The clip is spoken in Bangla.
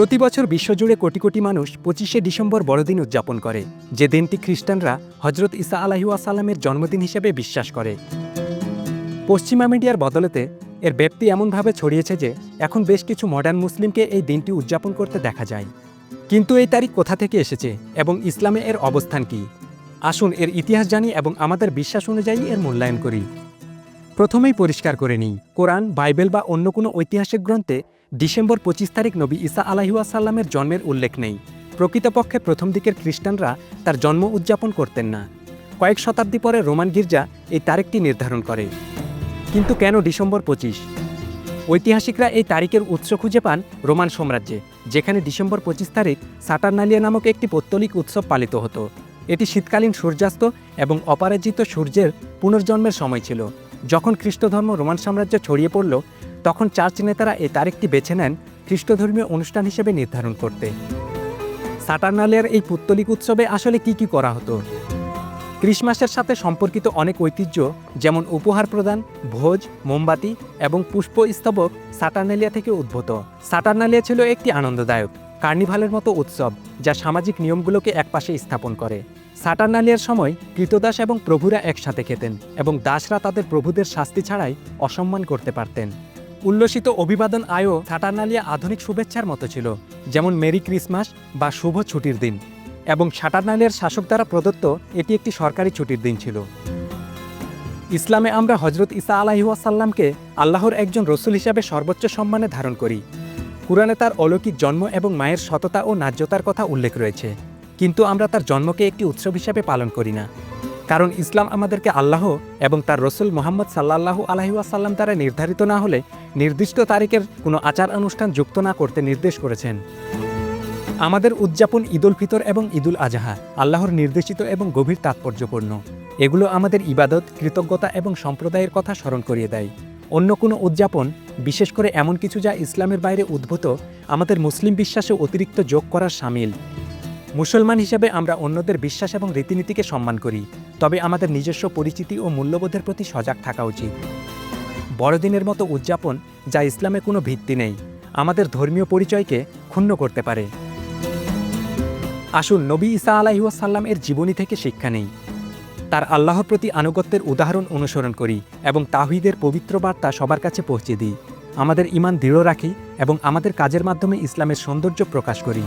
প্রতি বছর বিশ্বজুড়ে কোটি কোটি মানুষ পঁচিশে ডিসেম্বর বড়দিন উদযাপন করে, যে দিনটি খ্রিস্টানরা হজরত ইসা আলাহিউসাল্লামের জন্মদিন হিসেবে বিশ্বাস করে। পশ্চিমা মিডিয়ার বদলেতে, এর ব্যাপ্তি এমনভাবে ছড়িয়েছে যে, এখন বেশ কিছু মডার্ন মুসলিমকে এই দিনটি উদযাপন করতে দেখা যায়। কিন্তু এই তারিখ কোথা থেকে এসেছে এবং ইসলামে এর অবস্থান কি? আসুন এর ইতিহাস জানি এবং আমাদের বিশ্বাস অনুযায়ী এর মূল্যায়ন করি। প্রথমেই পরিষ্কার করে নিই, কোরআন, বাইবেল বা অন্য কোনো ঐতিহাসিক গ্রন্থে ডিসেম্বর পঁচিশ তারিখ নবী ঈসা আলাহিউসাল্লামের জন্মের উল্লেখ নেই। প্রকৃতপক্ষে প্রথম দিকের খ্রিস্টানরা তার জন্ম উদযাপন করতেন না। কয়েক শতাব্দী পরে রোমান গির্জা এই তারিখটি নির্ধারণ করে। কিন্তু কেন ডিসেম্বর পঁচিশ? ঐতিহাসিকরা এই তারিখের উৎস খুঁজে পান রোমান সাম্রাজ্যে, যেখানে ডিসেম্বর পঁচিশ তারিখ সাটারনালিয়া নামক একটি পৌত্তলিক উৎসব পালিত হতো। এটি শীতকালীন সূর্যাস্ত এবং অপরাজিত সূর্যের পুনর্জন্মের সময় ছিল, যখন খ্রিস্টধর্ম রোমান সাম্রাজ্য ছড়িয়ে পড়ল তখন চার্চ নেতারা এই তারিখটি বেছে নেন খ্রিস্টধর্মীয় অনুষ্ঠান হিসেবে নির্ধারণ করতে। সাটার্নালিয়ার এই পুত্তলিক উৎসবে আসলে কি কি করা হতো? ক্রিসমাসের সাথে সম্পর্কিত অনেক ঐতিহ্য, যেমন উপহার প্রদান, ভোজ, মোমবাতি এবং পুষ্প স্তবক সাটারনালিয়া থেকে উদ্ভূত। সাটার্নালিয়া ছিল একটি আনন্দদায়ক, কার্নিভালের মতো উৎসব, যা সামাজিক নিয়মগুলোকে একপাশে স্থাপন করে। সাটার্নালিয়ার সময় কৃতদাস এবং প্রভুরা একসাথে খেতেন এবং দাসরা তাদের প্রভুদের শাস্তি ছাড়াই অসম্মান করতে পারতেন। উল্লসিত অভিবাদন আয়ও সাটারনালিয়া আধুনিক শুভেচ্ছার মতো ছিল, যেমন মেরি ক্রিসমাস বা শুভ ছুটির দিন। এবং সাটারনালিয়ার শাসক দ্বারা প্রদত্ত এটি একটি সরকারি ছুটির দিন ছিল। ইসলামে আমরা হজরত ইসা আলাহিউসাল্লামকে আল্লাহর একজন রসুল হিসাবে সর্বোচ্চ সম্মানে ধারণ করি। কুরআনে তার অলৌকিক জন্ম এবং মায়ের সততা ও ন্যায্যতার কথা উল্লেখ রয়েছে। কিন্তু আমরা তার জন্মকে একটি উৎসব হিসাবে পালন করি না। কারণ ইসলাম আমাদেরকে আল্লাহ এবং তার রসুল মোহাম্মদ সাল্লাল্লাহু আলহিউসাল্লাম দ্বারা নির্ধারিত না হলে নির্দিষ্ট তারিখের কোনো আচার অনুষ্ঠান যুক্ত না করতে নির্দেশ করেছেন। আমাদের উদযাপন ঈদুল ফিতর এবং ঈদুল আজহা, আল্লাহর নির্দেশিত এবং গভীর তাৎপর্যপূর্ণ। এগুলো আমাদের ইবাদত, কৃতজ্ঞতা এবং সম্প্রদায়ের কথা স্মরণ করিয়ে দেয়। অন্য কোনো উদযাপন, বিশেষ করে এমন কিছু যা ইসলামের বাইরে উদ্ভূত, আমাদের মুসলিম বিশ্বাসে অতিরিক্ত যোগ করার সামিল। মুসলমান হিসেবে আমরা অন্যদের বিশ্বাস এবং রীতিনীতিকে সম্মান করি। তবে আমাদের নিজস্ব পরিচিতি ও মূল্যবোধের প্রতি সজাগ থাকা উচিত। বড়দিনের মতো উদযাপন যা ইসলামে কোনো ভিত্তি নেই, আমাদের ধর্মীয় পরিচয়কে ক্ষুণ্ণ করতে পারে। আসুন নবী ঈসা আলাইসাল্লাম এর জীবনী থেকে শিক্ষা নেই। তার আল্লাহর প্রতি আনুগত্যের উদাহরণ অনুসরণ করি এবং তাহিদের পবিত্র বার্তা সবার কাছে পৌঁছে দিই। আমাদের ইমান দৃঢ় রাখি এবং আমাদের কাজের মাধ্যমে ইসলামের সৌন্দর্য প্রকাশ করি।